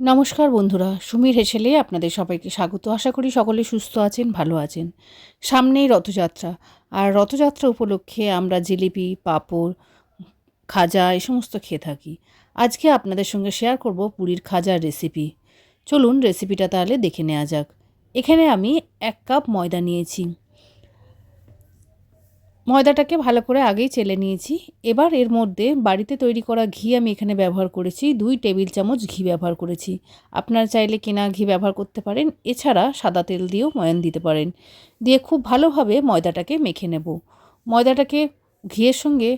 নমস্কার বন্ধুরা, সুমির হেসেলে আপনাদের সবাইকে স্বাগত। আশা করি সকলে সুস্থ আছেন, ভালো আছেন। সামনেই রথযাত্রা, আর রথযাত্রা উপলক্ষে আমরা জিলিপি, পাঁপড়, খাজা এই সমস্ত খেয়ে থাকি। আজকে আপনাদের সঙ্গে শেয়ার করব পুরীর খাজার রেসিপি চলুন রেসিপিটা তাহলে দেখে নেওয়া যাক। এখানে আমি এক কাপ ময়দা নিয়েছি। ময়দাটাকে ভালো করে আগেই চেলে নিয়েছি। এবার এর মধ্যে বাড়িতে তৈরি করা ঘি আমি এখানে ব্যবহার করেছি। দুই টেবিল চামচ ঘি ব্যবহার করেছি। আপনারা চাইলে কেনা ঘি ব্যবহার করতে পারেন। এছাড়া সাদা তেল দিয়েও ময়ান দিতে পারেন। দিয়ে খুব ভালোভাবে ময়দাটাকে মেখে নেব। ময়দাটাকে ঘিয়ের সঙ্গে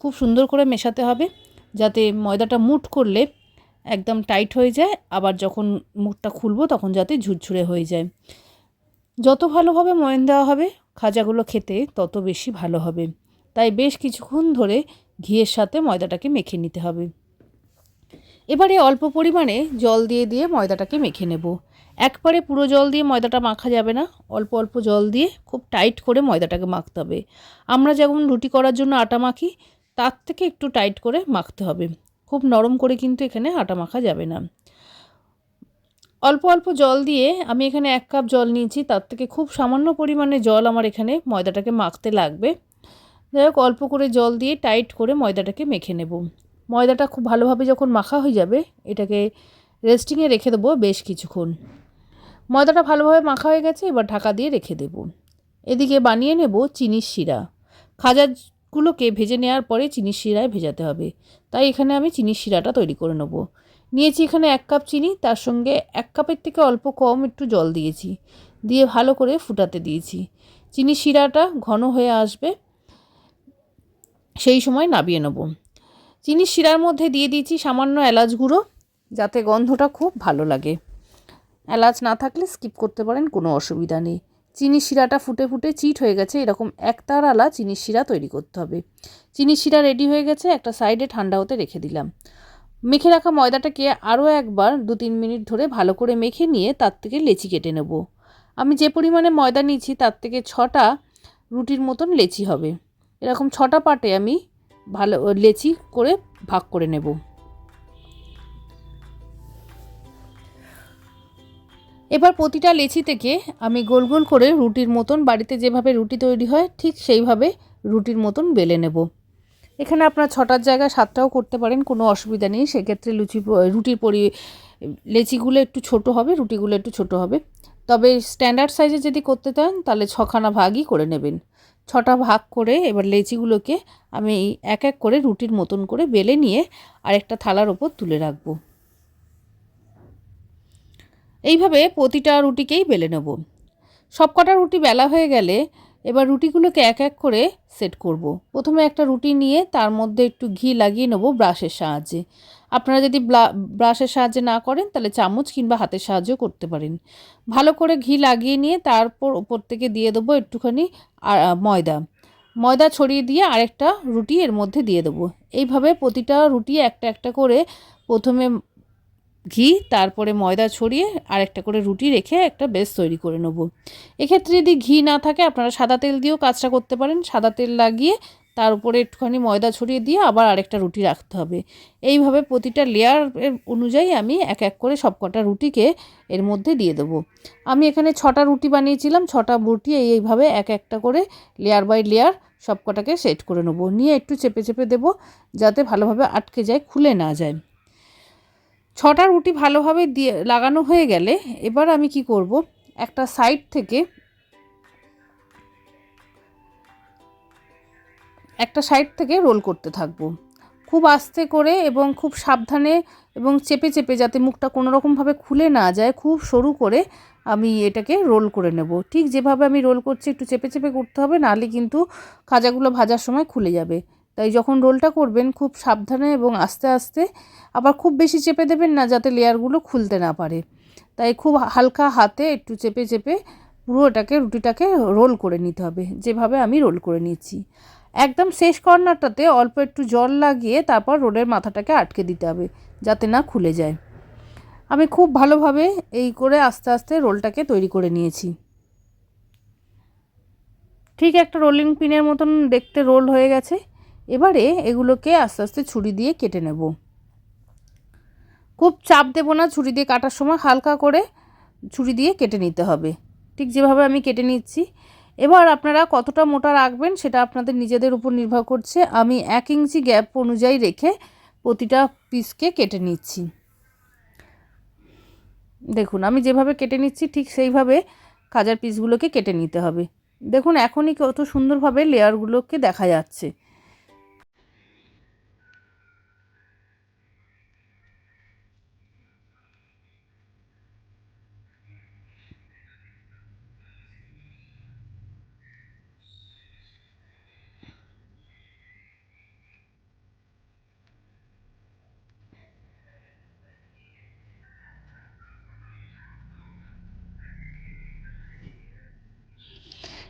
খুব সুন্দর করে মেশাতে হবে। যাতে ময়দাটা মুট করলে একদম টাইট হয়ে যায়। আবার যখন মুখটা খুলবো তখন যাতে ঝুরঝুরে হয়ে যায়। যত ভালোভাবে ময়ন দেওয়া হবে খাজাগুলো খেতে তত বেশি ভালো হবে। তাই বেশ কিছুক্ষণ ধরে ঘিয়ের সাথে ময়দাটাকে মেখে নিতে হবে। এবারে অল্প পরিমাণে জল দিয়ে দিয়ে ময়দাটাকে মেখে নেব। একবারে পুরো জল দিয়ে ময়দাটা মাখা যাবে না। অল্প অল্প জল দিয়ে খুব টাইট করে ময়দাটাকে মাখতে হবে। আমরা যেমন রুটি করার জন্য আটা মাখি, তার থেকে একটু টাইট করে মাখতে হবে। খুব নরম করে কিন্তু এখানে আটা মাখা যাবে না। অল্প অল্প জল দিয়ে আমি এখানে এক কাপ জল নিয়েছি। তার থেকে খুব সামান্য পরিমাণে জল আমার এখানে ময়দাটাকে মাখতে লাগবে। যাই হোক, অল্প করে জল দিয়ে টাইট করে ময়দাটাকে মেখে নেব। ময়দাটা খুব ভালোভাবে যখন মাখা হয়ে যাবে, এটাকে রেস্টিংয়ে রেখে দেবো বেশ কিছুক্ষণ। ময়দাটা ভালোভাবে মাখা হয়ে গেছে, এবার ঢাকা দিয়ে রেখে দেব। এদিকে বানিয়ে নেব চিনির শিরা। খাজাগুলোকে ভেজে নেওয়ার পরে চিনির শিরায় ভেজাতে হবে। তাই এখানে আমি চিনির শিরাটা তৈরি করে নেব। নিয়েছি এখানে এক কাপ চিনি, তার সঙ্গে এক কাপের থেকে অল্প কম একটু জল দিয়েছি। দিয়ে ভালো করে ফুটাতে দিয়েছি। চিনি শিরাটা ঘন হয়ে আসবে, সেই সময় নাবিয়ে নেব। চিনি শিরার মধ্যে দিয়ে দিয়েছি সামান্য এলাচ গুঁড়ো, যাতে গন্ধটা খুব ভালো লাগে। এলাচ না থাকলে স্কিপ করতে পারেন, কোনো অসুবিধা নেই। চিনি শিরাটা ফুটে ফুটে চিট হয়ে গেছে, এরকম একতার আলা চিনির শিরা তৈরি করতে হবে। চিনি শিরা রেডি হয়ে গেছে, একটা সাইডে ঠান্ডা হতে রেখে দিলাম। মেখে রাখা ময়দাটাকে আরও একবার দু তিন মিনিট ধরে ভালো করে মেখে নিয়ে তার থেকে লেচি কেটে নেব। আমি যে পরিমাণে ময়দা নিয়েছি তার থেকে ছটা রুটির মতন লেচি হবে। এরকম ছটা পাটে আমি ভালো লেচি করে ভাগ করে নেব। এবার প্রতিটা লেচি থেকে আমি গোল গোল করে রুটির মতন বাড়িতে যেভাবে রুটি তৈরি হয় ঠিক সেইভাবে রুটির মতন বেলে নেব। এখানে আপনার ছটার জায়গায় সাতটাও করতে পারেন, কোনো অসুবিধা নেই। সেক্ষেত্রে লুচি রুটির পরি, লেচিগুলো একটু ছোট হবে, রুটিগুলো একটু ছোট হবে। তবে স্ট্যান্ডার্ড সাইজে যদি করতে চান, তাহলে ছখানা ভাগই করে নেবেন। ছটা ভাগ করে এবার লেচিগুলোকে আমি এক এক করে রুটির মতন করে বেলে নিয়ে আরেকটা থালার ওপর তুলে রাখব। এইভাবে প্রতিটা রুটিকেই বেলে নেব। সব কটা রুটি বেলা হয়ে গেলে এবার রুটিগুলোকে এক এক করে সেট করব। প্রথমে একটা রুটি নিয়ে তার মধ্যে একটু ঘি লাগিয়ে নেব ব্রাশের সাহায্যে। আপনারা যদি ব্রাশের সাহায্যে না করেন তাহলে চামচ কিংবা হাতের সাহায্যও করতে পারেন। ভালো করে ঘি লাগিয়ে নিয়ে তারপর ওপর থেকে দিয়ে দেবো একটুখানি ময়দা। ময়দা ছড়িয়ে দিয়ে আরেকটা রুটি এর মধ্যে দিয়ে দেবো। এইভাবে প্রতিটা রুটি একটা একটা করে প্রথমে ঘি, তারপরে ময়দা ছড়িয়ে আর একটা করে রুটি রেখে একটা বেস তৈরি করে নেব। এক্ষেত্রে যদি ঘি না থাকে, আপনারা সাদা তেল দিয়েও কাজটা করতে পারেন। সাদা তেল লাগিয়ে তার উপরে একটুখানি ময়দা ছড়িয়ে দিয়ে আবার আরেকটা রুটি রাখতে হবে। এইভাবে প্রতিটা লেয়ার অনুযায়ী আমি এক এক করে সব কটা রুটিকে এর মধ্যে দিয়ে দেবো। আমি এখানে ছটা রুটি বানিয়েছিলাম, ছটা রুটি এইভাবে এক একটা করে লেয়ার বাই লেয়ার সব কটাকে সেট করে নেব। নিয়ে একটু চেপে চেপে দেবো, যাতে ভালোভাবে আটকে যায়, খুলে না যায়। ছটা রুটি ভালোভাবে দিয়ে লাগানো হয়ে গেলে এবার আমি কি করব? একটা সাইড থেকে একটা সাইড থেকে রোল করতে থাকব। খুব আস্তে করে এবং খুব সাবধানে এবং চেপে চেপে যাতে মুখটা কোনো রকমভাবে খুলে না যায়, খুব সরু করে আমি এটাকে রোল করে নেব। ঠিক যেভাবে আমি রোল করছি, একটু চেপে চেপে করতে হবে, নাহলে কিন্তু খাজাগুলো ভাজার সময় খুলে যাবে। তাই যখন রোলটা করবেন খুব সাবধানে এবং আস্তে আস্তে আবার খুব বেশি চেপে দেবেন না যাতে লেয়ারগুলো খুলতে না পারে। তাই খুব হালকা হাতে একটু চেপে চেপে পুরো এটাকে, রুটিটাকে রোল করে নিতে হবে। যেভাবে আমি রোল করে নিচ্ছি একদম শেষ কর্নারটাতে অল্প একটু জল লাগিয়ে তারপর রোলের মাথাটাকে আটকে দিতে হবে যাতে না খুলে যায়। আমি খুব ভালোভাবে এই করে আস্তে আস্তে রোলটাকে তৈরি করে নিয়েছি। ঠিক একটা রোলিং পিনের মতন দেখতে রোল হয়ে গেছে। এবারে এগুলোকে আস্তে আস্তে ছুরি দিয়ে কেটে নেব। খুব চাপ দেবো না, ছুরি দিয়ে কাটার সময় হালকা করে ছুরি দিয়ে কেটে নিতে হবে। ঠিক যেভাবে আমি কেটে নিচ্ছি। এবার আপনারা কতটা মোটা রাখবেন সেটা আপনাদের নিজেদের উপর নির্ভর করছে। আমি এক ইঞ্চি গ্যাপ অনুযায়ী রেখে প্রতিটা পিসকে কেটে নিচ্ছি। দেখুন, আমি যেভাবে কেটে নিচ্ছি ঠিক সেইভাবে খাজার পিসগুলোকে কেটে নিতে হবে। দেখুন, এখনই কত সুন্দরভাবে লেয়ারগুলোকে দেখা যাচ্ছে।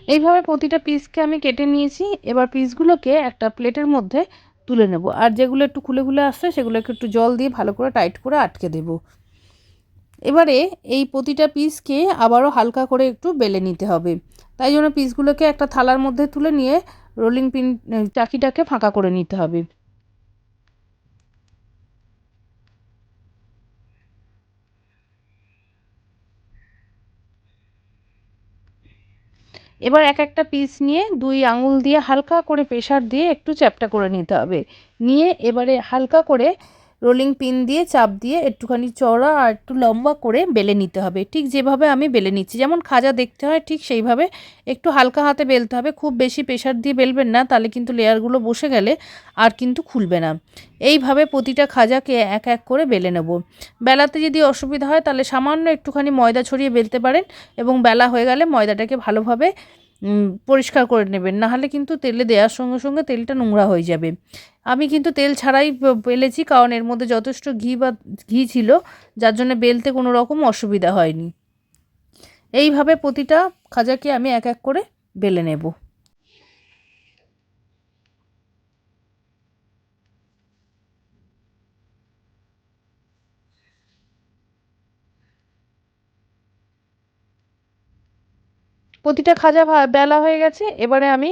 এইভাবে প্রতিটা পিসকে আমি কেটে নিয়েছি। এবার পিসগুলোকে একটা প্লেটের মধ্যে তুলে নেব। আর যেগুলো একটু খুলে খুলে আসছে, সেগুলোকে একটু জল দিয়ে ভালো করে টাইট করে আটকে দেব। এবারে এই প্রতিটা পিসকে আবারও হালকা করে একটু বেলে নিতে হবে। তাই জন্য পিসগুলোকে একটা থালার মধ্যে তুলে নিয়ে রোলিং পিন চাকিটাকে ফাঁকা করে নিতে হবে। এবার এক একটা পিস নিয়ে দুই আঙুল দিয়ে হালকা করে প্রেশার দিয়ে একটু চ্যাপটা করে নিতে হবে। নিয়ে এবারে হালকা করে রোলিং পিন দিয়ে, চাপ দিয়ে একটুখানি চড়া আর একটু লম্বা করে বেলে নিতে হবে। ঠিক যেভাবে আমি বেলে নিচ্ছি, যেমন খাজা দেখতে হয় ঠিক সেইভাবে একটু হালকা হাতে বেলতে হবে। খুব বেশি প্রেশার দিয়ে বেলবেন না, তাহলে কিন্তু লেয়ারগুলো বসে গেলে আর কিন্তু খুলবে না। এইভাবে প্রতিটা খাজাকে এক এক করে বেলে নেব। বেলাতে যদি অসুবিধা হয় তাহলে সামান্য একটুখানি ময়দা ছড়িয়ে বেলতে পারেন এবং বেলা হয়ে গেলে ময়দাটাকে ভালোভাবে পরিষ্কার করে নেবেন। নাহলে কিন্তু তেলে দেওয়ার সঙ্গে সঙ্গে তেলটা নোংরা হয়ে যাবে। আমি কিন্তু তেল ছাড়াই বেলেছি কারণ এর মধ্যে যথেষ্ট ঘি বা, ঘি ছিল, যার জন্য বেলতে কোনো রকম অসুবিধা হয়নি। এইভাবে প্রতিটা খাজাকে আমি এক এক করে বেলে নেব। প্রতিটা খাজা বেলা হয়ে গেছে, এবারে আমি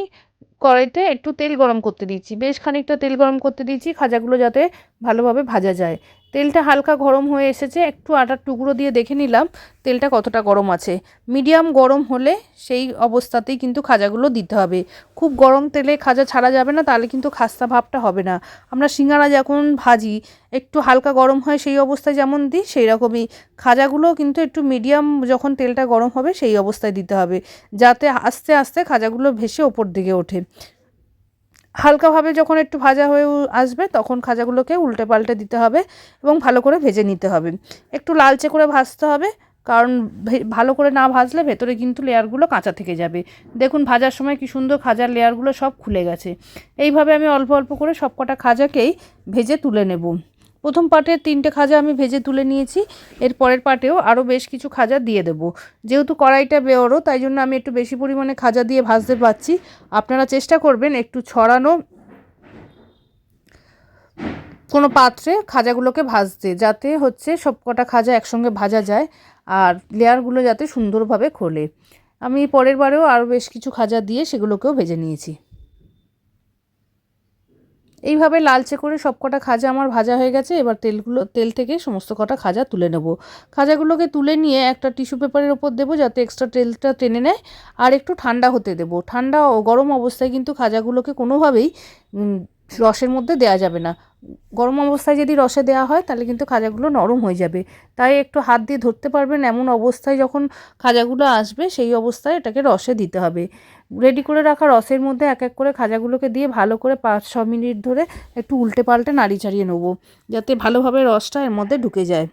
কড়াইতে একটু তেল গরম করতে দিচ্ছি। বেশ খানিকটা তেল গরম করতে দিচ্ছি, খাজাগুলো যাতে ভালোভাবে ভাজা যায়। তেলটা হালকা গরম হয়ে এসেছে, একটু আটার টুকরো দিয়ে দেখে নিলাম তেলটা কতটা গরম আছে। মিডিয়াম গরম হলে সেই অবস্থাতেই কিন্তু খাজাগুলো দিতে হবে। খুব গরম তেলে খাজা ছাড়া যাবে না, তাহলে কিন্তু খাস্তা ভাবটা হবে না। আমরা সিঙ্গারা যখন ভাজি, একটু হালকা গরম হয় সেই অবস্থায় যেমন দিই সেই রকমই খাজাগুলো কিন্তু একটু মিডিয়াম যখন তেলটা গরম হবে সেই অবস্থায় দিতে হবে, যাতে আস্তে আস্তে খাজাগুলো ভেসে ওপর দিকে ওঠে। হালকাভাবে যখন একটু ভাজা হয়ে আসবে, তখন খাজাগুলোকে উল্টে পাল্টে দিতে হবে এবং ভালো করে ভেজে নিতে হবে। একটু লালচে করে ভাজতে হবে, কারণ ভালো করে না ভাজলে ভেতরে কিন্তু লেয়ারগুলো কাঁচা থেকে যাবে। দেখুন, ভাজার সময় কি সুন্দর খাজার লেয়ারগুলো সব খুলে গেছে। এইভাবে আমি অল্প অল্প করে সব কটা খাজাকেই ভেজে তুলে নেব। প্রথম পার্টের তিনটে খাজা আমি ভেজে তুলে নিয়েছি। এর পরের পার্টেও আরও বেশ কিছু খাজা দিয়ে দেবো। যেহেতু কড়াইটা বেওরও তাই জন্য আমি একটু বেশি পরিমাণে খাজা দিয়ে ভাজতে পারছি। আপনারা চেষ্টা করবেন একটু ছড়ানো কোনো পাত্রে খাজাগুলোকে ভাজতে, যাতে হচ্ছে সব কটা খাজা একসঙ্গে ভাজা যায় আর লেয়ারগুলো যাতে সুন্দরভাবে খোলে। আমি পরের বারেও আরও বেশ কিছু খাজা দিয়ে সেগুলোকেও ভেজে নিয়েছি। এইভাবে লালচে করে সব কটা খাজা আমার ভাজা হয়ে গেছে, এবার তেলগুলো তেল থেকে সমস্ত কটা খাজা তুলে নেব। খাজাগুলোকে তুলে নিয়ে একটা টিস্যু পেপারের ওপর দেবো যাতে এক্সট্রা তেলটা টেনে নেয়, আর একটু ঠান্ডা হতে দেবো। ঠান্ডা ও গরম অবস্থায় কিন্তু খাজাগুলোকে কোনোভাবেই রসের মধ্যে দেওয়া যাবে না। গরম অবস্থায় যদি রসে দেওয়া হয়, তাহলে কিন্তু খাজাগুলো নরম হয়ে যাবে। তাই একটু হাত দিয়ে ধরতে পারবেন এমন অবস্থায় যখন খাজাগুলো আসবে, সেই অবস্থায় এটাকে রসে দিতে হবে। রেডি করে রাখা রসের মধ্যে এক এক করে খাজাগুলোকে দিয়ে ভালো করে পাঁচ ছ মিনিট ধরে একটু উল্টে পাল্টে নাড়ি চাড়িয়ে নেব, যাতে ভালোভাবে রসটা এর মধ্যে ঢুকে যায়।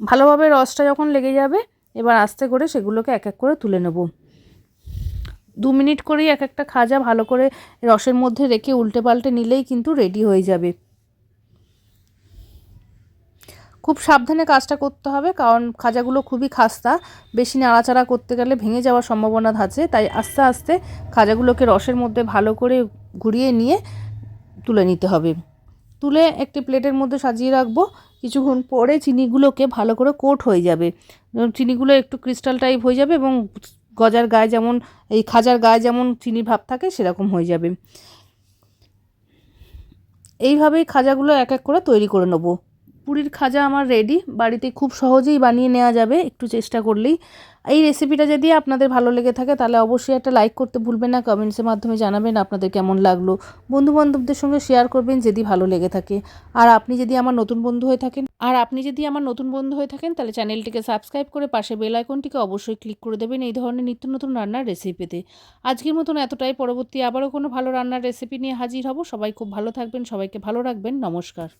ভালোভাবে রসটা যখন লেগে যাবে, এবার আস্তে করে সেগুলোকে এক এক করে তুলে নেব। দু মিনিট করেই এক একটা খাজা ভালো করে রসের মধ্যে রেখে উল্টে পাল্টে নিলেই কিন্তু রেডি হয়ে যাবে। খুব সাবধানে কাজটা করতে হবে, কারণ খাজাগুলো খুবই খাস্তা। বেশি নাড়াচাড়া করতে গেলে ভেঙে যাওয়ার সম্ভাবনা আছে, তাই আস্তে আস্তে খাজাগুলোকে রসের মধ্যে ভালো করে ঘুরিয়ে নিয়ে তুলে নিতে হবে। তুলে একটি প্লেটের মধ্যে সাজিয়ে রাখব, কিছুক্ষণ পরে চিনিগুলোকে ভালো করে কোট হয়ে যাবে। চিনিগুলো একটু ক্রিস্টাল টাইপ হয়ে যাবে এবং গজার গায়ে যেমন, এই খাজার গায়ে যেমন চিনি ভাব থাকে, সেরকম হয়ে যাবে। এইভাবেই খাজাগুলো এক এক করে তৈরি করে নেব। পুরীর খাজা আমার রেডি বাড়িতে খুব সহজেই বানিয়ে নেওয়া যাবে, একটু চেষ্টা করলেই। এই রেসিপিটা যদি আপনাদের ভালো লেগে থাকে, তাহলে অবশ্যই একটা লাইক করতে ভুলবেন না কমেন্টসের মাধ্যমে জানাবেন আপনাদের কেমন লাগল। বন্ধু বান্ধবদের সঙ্গে শেয়ার করবেন যদি ভালো লেগে থাকে। আর আপনি যদি আমার নতুন বন্ধু হয়ে থাকেন, আর আপনি যদি আমার নতুন বন্ধু হয়ে থাকেন, তাহলে চ্যানেলটিকে সাবস্ক্রাইব করে পাশে বেল আইকনটিকে অবশ্যই ক্লিক করে দেবেন এই ধরনের নিত্য নতুন রান্নার রেসিপি পেতে আজকের মতন এতটাই, পরবর্তী আবারও কোনো ভালো রান্নার রেসিপি নিয়ে হাজির হব। সবাই খুব ভালো থাকবেন, সবাইকে ভালো রাখবেন, নমস্কার।